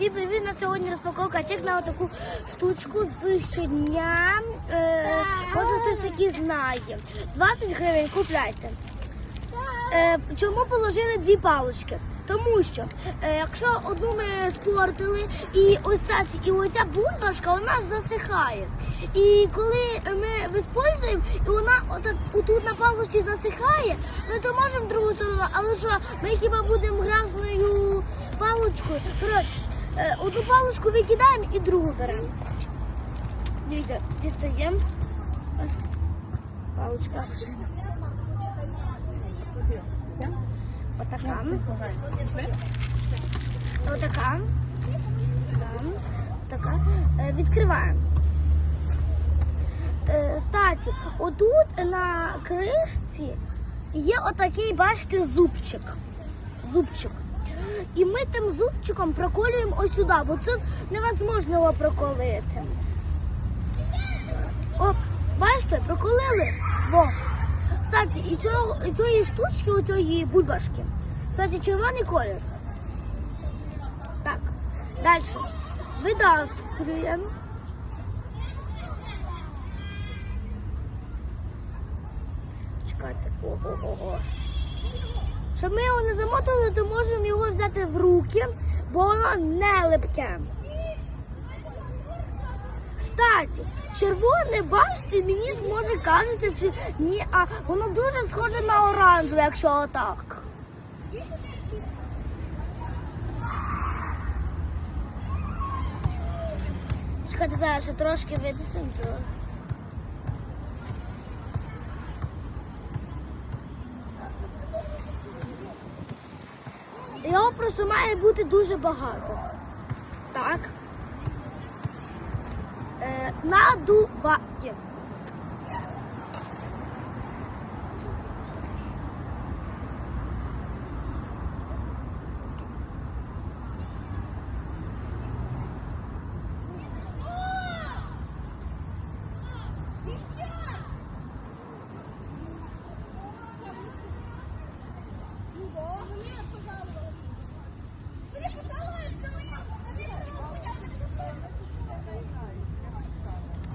Всім привіт! На сьогодні розпаковка чек на таку штучку з щодня. Е, може хтось такі знає. 20 гривень купляйте. Е, чому положили дві палички? Тому що е, якщо одну ми спортили, і ось ця і оця бульбашка вона ж засихає. І коли ми виспользуємо, і вона отак отут на паличці засихає, ми то можемо другу сторону, але що ми хіба будемо грязною паличкою? Коротше, одну паличку викидаємо і другу беремо. Дивіться, дістаємо. Ось, Паличка. Отака. Отака. Там. Е, Відкриваємо. Е, Статі, отут на кришці є отакий, бачите, зубчик. Зубчик. І ми тим зубчиком проколюємо ось сюди, бо тут невозможно його проколити. О, бачите, проколили? Во. Кстати, і цього, і цієї штучки, у бульбашки. Кстати, червоний колір. Так. Далі. Видаскуємо. Чекайте. Ого-го. Щоб ми його не замотали, то можемо його взяти в руки, бо воно не липке. Кстати, червоне, бачите, мені ж може кажете, чи ні, а воно дуже схоже на оранжеве, якщо отак. Чекайте, зараз ще трошки витисимо. Його просто має бути дуже багато. Так. Е, надуває.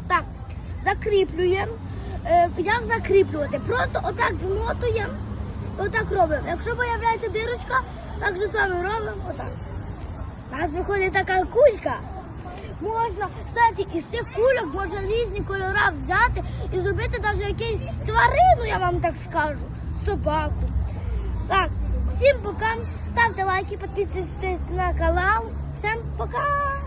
Так, закріплюємо. Е, як закріплювати? Просто отак змотуємо, отак робимо. Якщо з'являється дирочка, так же саме робимо отак. У нас виходить така кулька. Можна, кстати, із цих кульок можна різні кольори взяти і зробити навіть якусь тварину, я вам так скажу. Собаку. Так, всім пока. Ставте лайки, підписуйтесь на канал. Всім пока!